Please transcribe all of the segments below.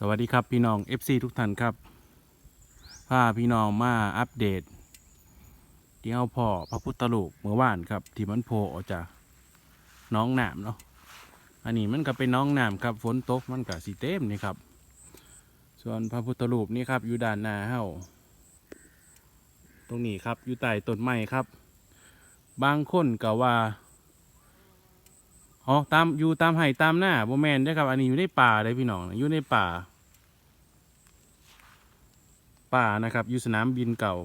สวัสดีครับพี่น้อง FC ทุกท่านครับพาพี่น้องมาอัปเดตที่เอาพ่อพระพุทธรูปเมื่อวานครับ ที่มันโผล่ออกจากน้องหน้ำเนาะอันนี้มันก็เป็นน้องหน้ำครับฝนตกมันก็สีเต็มนี่ครับ ส่วนพระพุทธรูปนี่ครับอยู่ด้านหน้าเฮาตรงนี้ครับอยู่ใต้ต้นไม้ครับ บางคนก็ว่า อ๋อตามอยู่ตามไห่ตามหน้าโบแมนได้ครับ อันนี้อยู่ในป่าเลยพี่น้องอยู่ในป่า ป่านะครับ อยู่สนามบินเก่า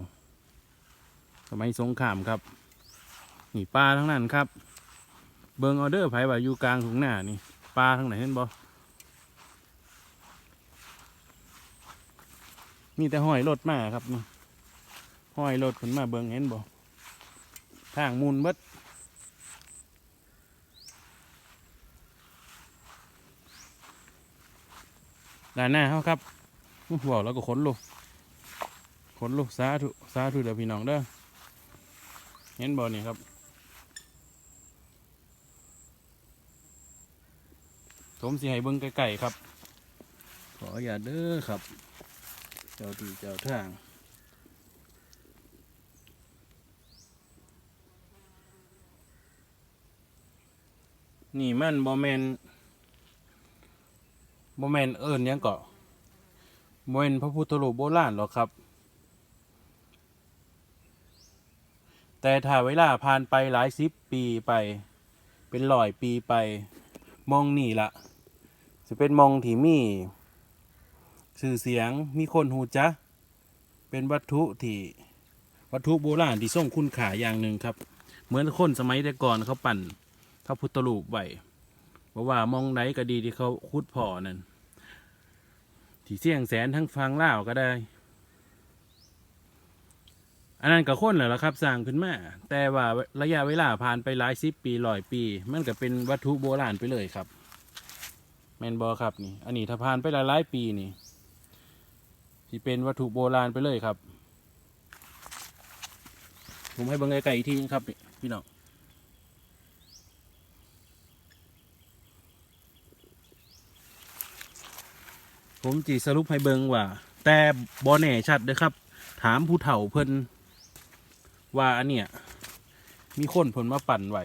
สมัยสงครามครับ นี่ป่าทั้งนั้นครับ เบิงออเดอร์ไผ่ว่าอยู่กลางถุงหน้านี่ป่าทั้งไหนเห็นบ่มีแต่ห้อยรถมาครับห้อยรถขึ้นมาเบิงเห็นบ่ทางมูลเบิด ด้านหน้าเขาครับบอกแล้วก็ขนลูกขนลูกสาธุสาธุเดี๋ยวพี่น้องเด้อเห็นบ่นี่ครับผมสิให้เบิ้งไก่ครับ ขออย่าเด้อครับ เจ้าที่เจ้าทางนี่มันบอแมน โมเมนเอิญยังเกาะโมเมนพระพุทธรูปโบราณหรอกครับ แต่ถ้าเวลาผ่านไปหลายสิบปีไป เป็นร้อยปีไปมองนี่ละจะเป็นมองที่มีสื่อเสียงมีคนหูจักเป็นวัตถุที่วัตถุโบราณที่ส่งคุณค่าอย่างหนึ่งครับ เหมือนคนสมัยแต่ก่อนเขาปั่นพระพุทธรูปไว้ เพราะว่ามองไหนก็ดีที่เขาคุดพอนั่นที่เสี่ยงแสนทั้งฟังเล่าก็ได้ อันนั้นก็คนแหละครับสร้างขึ้นมาแต่ว่าระยะเวลาผ่านไปหลายสิบปีร้อยปี มันก็เป็นวัตถุโบราณไปเลยครับ แมนบอครับนี่ อันนี้ถ้าผ่านไปหลายหลายปีนี่ที่เป็นวัตถุโบราณไปเลยครับ ผมให้บิ่งไกลๆอีกทีนครับนี่พี่น้อง ผมจีสรุปให้เบิงว่า แต่บอแน่ชัดเด้อครับ ถามผู้เฒ่าเพิ่นว่าอันเนี้ยมีคนเพิ่นมาปั่นไว้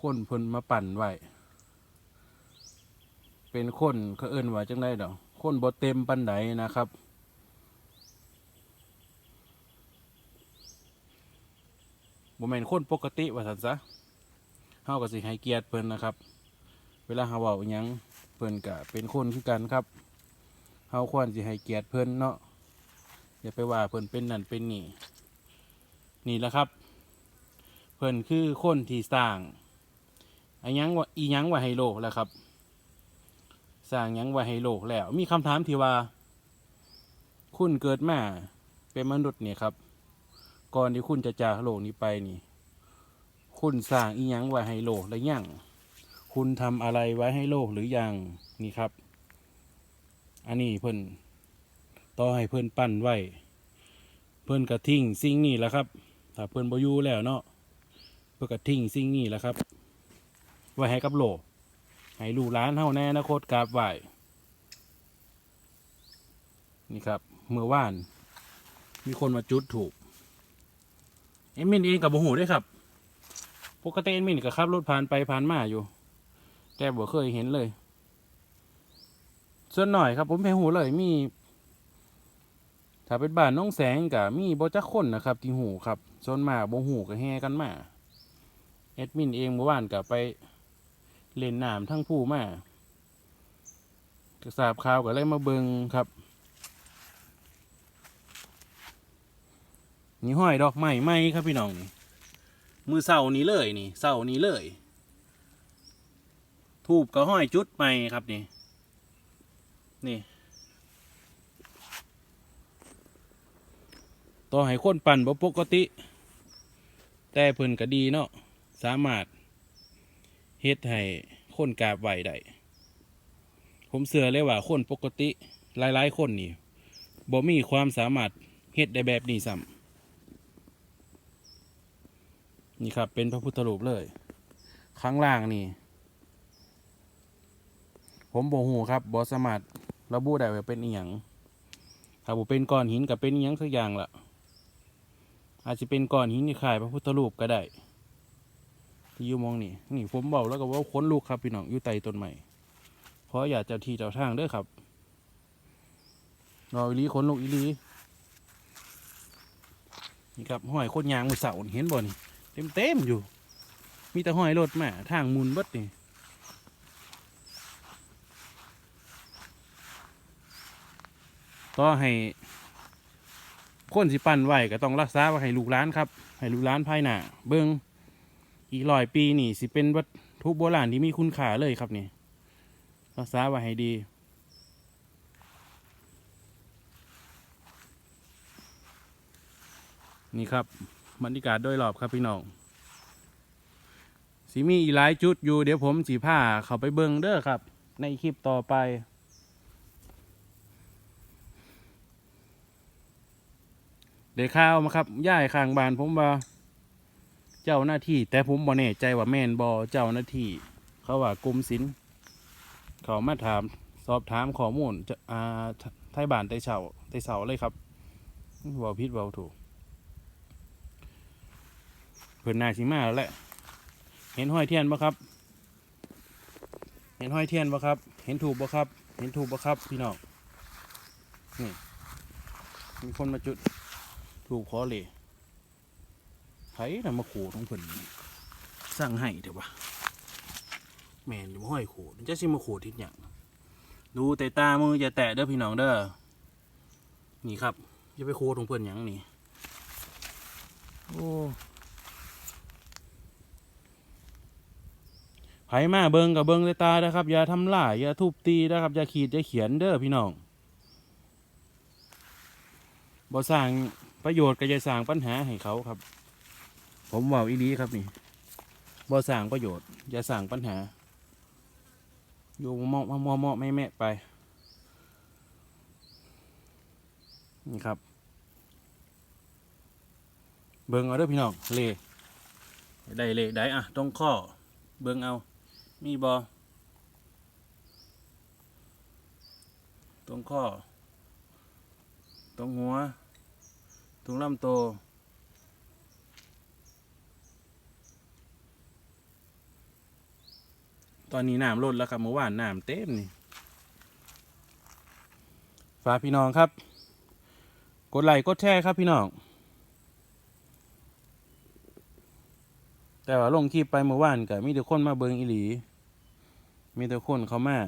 คนเพิ่นมาปั่นไว้เป็นคนเขาเอิ้นว่าจังได้ดอกคนบ่เต็มปันไดนะครับ บ่แม่นคนปกติว่าซั่นซะเฮาก็สิให้เกียรติเพิ่นนะครับ เวลาเฮาเว้าอิหยัง พิ่นก็เป็นคนคือกันครับเฮาควรสิให้เกียรติเพิ่นเนาะอย่าไปว่าเพิ่นเป็นนั่นเป็นนี่นี่แหละครับ เพิ่นคือคนที่สร้างอันยังว่าอียังว่าให้โลกแหล้วครับ สร้างยังว่าให้โลกแล้ว มีคำถามที่ว่า คุณเกิดมาเป็นมนุษย์เนี่ยครับ ก่อนที่คุณจะจากโลกนี้ไปนี่ คุณสร้างอียังไว้ให้โลกและยัง คุณทำอะไรไว้ให้โลกหรืออยังนี่ครับ อันนี้เพิ่อนต่อให้เพิ่อนปั้นไว้เพิ่อนกระทิ้งสิ่งนี้แหละครับ ถ้าเพิ่อนบอยู่แล้วเนาะเพิ่นกระทิ้งสิ่งนี้แหละครับ ไว้ให้กับโลกให้ลูกหลานเฮาแน่อนาคตรกราบไหว้นี่ครับเมื่อวาน มีคนมาจุดถูกเอ็มมินเองกับบ่หูด้วยครับ ปกติเอ็มมินก็ขับรถผ่านไปผ่านมาอยู่ แต่บ่เคยเห็นเลย ส่วนหน่อยครับ ผมไปหูเลยมี ถ้าเป็นบ้านน้องแสงกับมีบ่จักคนนะครับ ที่หูครับส่วนมากบ่หูก็แห่กันมาแอดมินเองเมื่อวานกับไปเล่นน้ำทั้งผู้มาก็ทราบข่าวก็เลยมาเบิงครับนี่ห้อยดอกไม้ไม้ครับพี่น้องมือเสาร์นี้เลยนี่เสาร์นี้เลย ทูบก็ห้อยจุดใหม่ครับนี่ นี่ต่อให้คนปั่นบ่ปกติ แต่เพิ่นก็ดีเนาะสามารถเฮ็ดให้คนกราบไหวได้ผมเชื่อเลยว่าคนปกติหลายๆ คนนี่บ่มีความสามารถเฮ็ดได้แบบนี้ซ้ำนี่ครับเป็นพระพุทธรูปเลย ข้างล่างนี่ ผมบ่ฮู้ครับบ่สามารถระบุได้ว่าเป็นอีหยังถ้าบ่เป็นก้อนหินก็เป็นอีหยังสักอย่างล่ะ อาจจะเป็นก้อนหินที่คล้ายพระพุทธรูปก็ได้ ที่อยู่มองนี่นี่ผมเบาแล้วก็ว่าค้นลูกครับพี่น้องอยู่ใต้ต้นใหม่เพราะอยากจ้าที่เจ้าทางเด้อครับรออีลีค้นลูกอีลีนี่ครับห้อยโคตรยางมือเสานี่เห็นบ่นี่เต็มเต็มอยู่ มีแต่ห้อยรถมาทางมุนเบิดนี่ ก็ให้คนสิปั้นไว้ก็ต้องรักษาไว้ให้ลูกหลานครับ ให้ลูกหลานภายหน้าเบิงอีกร้อยปีนี่สิเป็นวัตถุโบราณที่มีคุณค่าเลยครับนี่รักษาไว้ให้ดี นี่ครับบรรยากาศโดยรอบครับพี่น้องสิมีอีหลายจุดอยู่เดี๋ยวผมสีผ้าเขาไปเบิงเด้อครับ ในคลิปต่อไป เดี๋ยวข้าวมาครับย่ายข้างบ้านผมว่า เจ้าหน้าที่ แต่ผมบ่แน่ใจว่าแม่นบอเจ้าหน้าที่ เขาว่ากรมศิลป์เขามาถามสอบถามข้อมูลจะอ่าไทยบ้านไต้เฉาไต้เสาเลยครับเว่าพิษเว่าถูกเพิ่นนาชิมาแล้วแหละ เห็นห้อยเทียนบ่ครับ เห็นห้อยเทียนบ่ครับ เห็นถูกบ่ครับ เห็นถูกบ่ครับ พี่น้องนี่มีคนมาจุด ถูกขอเลยไผน่ะมาขู่ตรงเพิ่นสั่งให้เถอะวะแม่นหรือห้อยขู่จะสิมาขู่ทิศหยังดูแต่ตามืออย่าแตะเด้อพี่น้องเด้อนี่ครับอย่าไปขู่ตรงเพิ่นหยังนี่โอ้ไผมาเบิงกับเบิงแต่ตานะครับ อย่าทำลายอย่าทุบตีนะครับ อย่าขีดอย่าเขียนเด้อพี่น้องบ่สร้าง ประโยชน์ก็จะสร้างปัญหาให้เขาครับ ผมว่าอีนี้ครับนี่บ่สร้างประโยชน์อย่าสร้างปัญหา อยู่เมาะเมาะเมาะแม่แม่ไป นี่ครับ เบิ่งเอาเด้อพี่น้องเลได้เลได้อะตรงข้อ เบิ่งเอา มีบอตรงข้อ ตรงหัว ตรงลำโตตอนนี้น้ำลดแล้วครับเมื่อวานน้ำเต็มนี่ฝากพี่น้องครับ กดไลค์กดแชร์ครับพี่น้อง แต่ว่าลงคลิปไปเมื่อวานก็มีแต่คนมาเบิงอีหลี มีแต่คนเขามา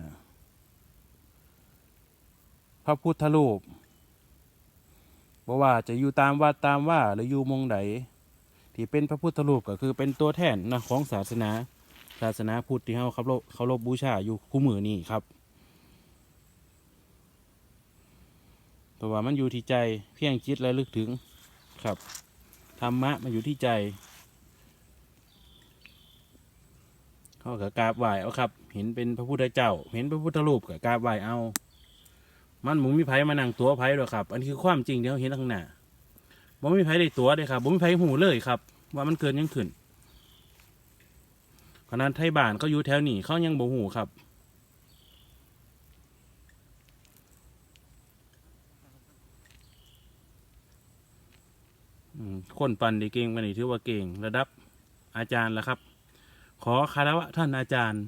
พระพุทธรูป บ่ว่าจะอยู่ตามวัดตามว่าหรืออยู่มงใดที่เป็นพระพุทธรูปก็คือเป็นตัวแทนนะของศาสนาศาสนาพุทธที่เขาเคารพเคารพบูชาอยู่คู่มือนี่ครับเพราะว่ามันอยู่ที่ใจเพียงคิดและลึกถึงครับธรรมะมันอยู่ที่ใจเขาก็กราบไหว้เอาครับ เห็นเป็นพระพุทธเจ้า เห็นพระพุทธรูปก็กราบไหว้เอา มันบ่มีไผมานั่งตัวไผหรอกครับ อันนี้คือความจริงที่เราเห็นข้างหน้าบ่มีไผได้ตัวเลยครับบ่มีไผหูเลยครับ ว่ามันเกินยังขึ้นขนาดไทยบ้านเขาอยู่แถวนี้เขายังบ่หูครับคนปั่นดีเก่งมานี่ถือว่าเก่งระดับอาจารย์แล้วครับ ขอคารวะท่านอาจารย์